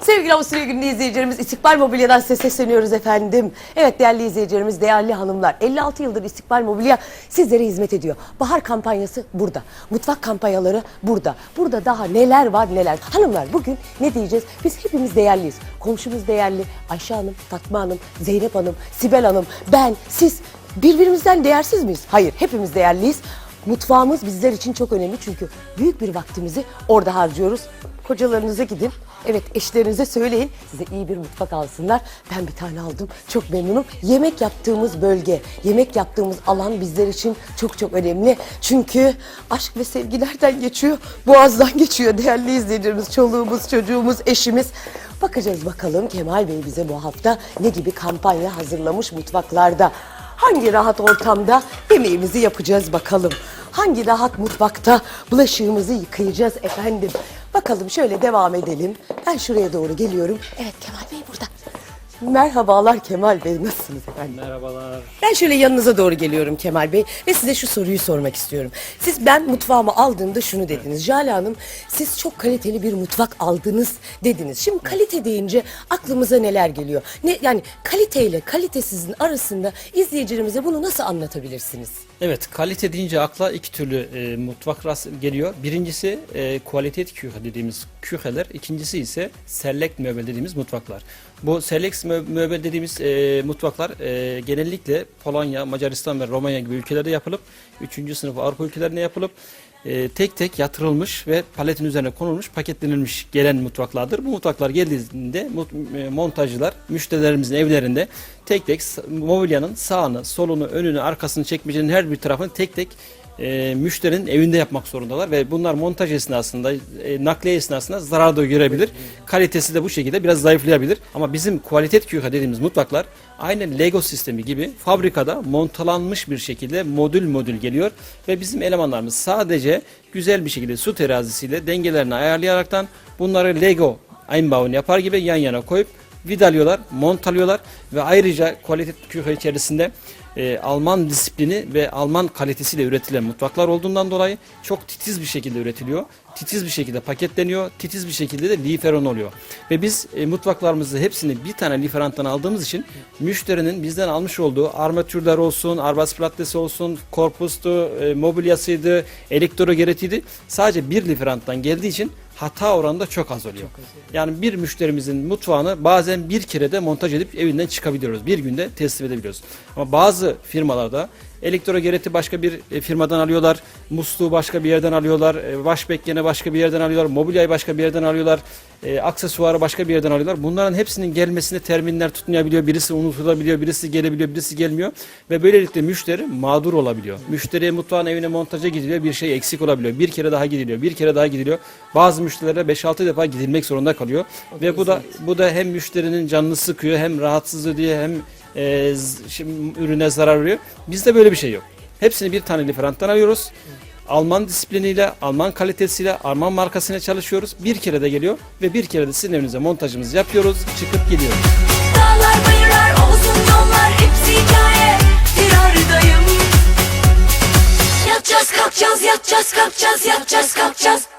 Sevgili Avusturya Günü izleyicilerimiz İstikbal Mobilya'dan size sesleniyoruz efendim. Evet değerli izleyicilerimiz, değerli hanımlar 56 yıldır İstikbal Mobilya sizlere hizmet ediyor. Bahar kampanyası burada. Mutfak kampanyaları burada. Burada daha neler var neler. Hanımlar bugün ne diyeceğiz? Biz hepimiz değerliyiz. Komşumuz değerli. Ayşe Hanım, Fatma Hanım, Zeynep Hanım, Sibel Hanım, ben, siz birbirimizden değersiz miyiz? Hayır hepimiz değerliyiz. Mutfağımız bizler için çok önemli çünkü büyük bir vaktimizi orada harcıyoruz. Kocalarınıza gidin. Evet eşlerinize söyleyin size iyi bir mutfak alsınlar. Ben bir tane aldım. Çok memnunum. Yemek yaptığımız bölge, yemek yaptığımız alan bizler için çok çok önemli. Çünkü aşk ve sevgilerden geçiyor. Boğazdan geçiyor değerli izleyicilerimiz. Çoluğumuz, çocuğumuz, eşimiz. Bakacağız bakalım Kemal Bey bize bu hafta ne gibi kampanya hazırlamış mutfaklarda. Hangi rahat ortamda yemeğimizi yapacağız bakalım. Hangi rahat mutfakta bulaşığımızı yıkayacağız efendim. Bakalım şöyle devam edelim. Ben şuraya doğru geliyorum. Evet Kemal Bey burada. Merhabalar Kemal Bey nasılsınız efendim? Merhabalar. Ben şöyle yanınıza doğru geliyorum Kemal Bey ve size şu soruyu sormak istiyorum. Siz ben mutfağımı aldığımda şunu dediniz. Jale Hanım siz çok kaliteli bir mutfak aldınız dediniz. Şimdi kalite deyince aklımıza neler geliyor? Ne yani kaliteyle kalitesizin arasında izleyicilerimize bunu nasıl anlatabilirsiniz? Evet, kalite deyince akla iki türlü e, mutfak rast geliyor. Birincisi e, kualitet küche dediğimiz kücheler. İkincisi ise select möbel dediğimiz mutfaklar. Bu select mö- möbel dediğimiz e, mutfaklar e, genellikle Polonya, Macaristan ve Romanya gibi ülkelerde yapılıp 3. sınıf Avrupa ülkelerinde yapılıp e, tek tek yatırılmış ve paletin üzerine konulmuş, paketlenilmiş gelen mutfaklardır. Bu mutfaklar geldiğinde e, montajcılar müşterilerimizin evlerinde tek tek mobilyanın sağını, solunu, önünü, arkasını çekmecenin her bir tarafını tek tek e, müşterinin evinde yapmak zorundalar ve bunlar montaj esnasında, e, nakliye esnasında zarar da görebilir. Kalitesi de bu şekilde biraz zayıflayabilir. Ama bizim kualitet küche dediğimiz mutfaklar aynı Lego sistemi gibi fabrikada montalanmış bir şekilde modül modül geliyor ve bizim elemanlarımız sadece güzel bir şekilde su terazisiyle dengelerini ayarlayaraktan bunları Lego Einbauen yapar gibi yan yana koyup vidalıyorlar, montalıyorlar ve ayrıca kalite küche içerisinde e, Alman disiplini ve Alman kalitesiyle üretilen mutfaklar olduğundan dolayı çok titiz bir şekilde üretiliyor. Titiz bir şekilde paketleniyor. Titiz bir şekilde de liferon oluyor. Ve biz e, mutfaklarımızı hepsini bir tane liferanttan aldığımız için müşterinin bizden almış olduğu armatürler olsun, arbas plattesi olsun, korpustu, e, mobilyasıydı, elektrogeretiydi sadece bir liferanttan geldiği için hata oranı da çok az oluyor. Yani bir müşterimizin mutfağını bazen bir kerede montaj edip evinden çıkabiliyoruz. Bir günde teslim edebiliyoruz. Ama bazı firmalarda elektrogereti başka bir e, firmadan alıyorlar, musluğu başka bir yerden alıyorlar, e, washback gene başka bir yerden alıyorlar, mobilyayı başka bir yerden alıyorlar, e, aksesuarı başka bir yerden alıyorlar. Bunların hepsinin gelmesinde terminler tutmayabiliyor, birisi unutulabiliyor, birisi gelebiliyor, birisi gelmiyor ve böylelikle müşteri mağdur olabiliyor. Müşteriye mutfağın evine montaja gidiliyor, bir şey eksik olabiliyor. Bir kere daha gidiliyor, bir kere daha gidiliyor. Bazı müşterilere 5-6 defa gidilmek zorunda kalıyor ve bu da bu da hem müşterinin canını sıkıyor, hem rahatsız ediyor, hem e, şimdi ürüne zarar veriyor. Bizde böyle bir şey yok. Hepsini bir tane diferanttan alıyoruz. Alman disipliniyle, Alman kalitesiyle, Alman markasıyla çalışıyoruz. Bir kere de geliyor ve bir kere de sizin evinize montajımızı yapıyoruz, çıkıp gidiyoruz. Dağlar bayırlar olsun yollar hepsi hikaye, firardayım. Yatacağız kalkacağız, yatacağız kalkacağız, yatacağız kalkacağız.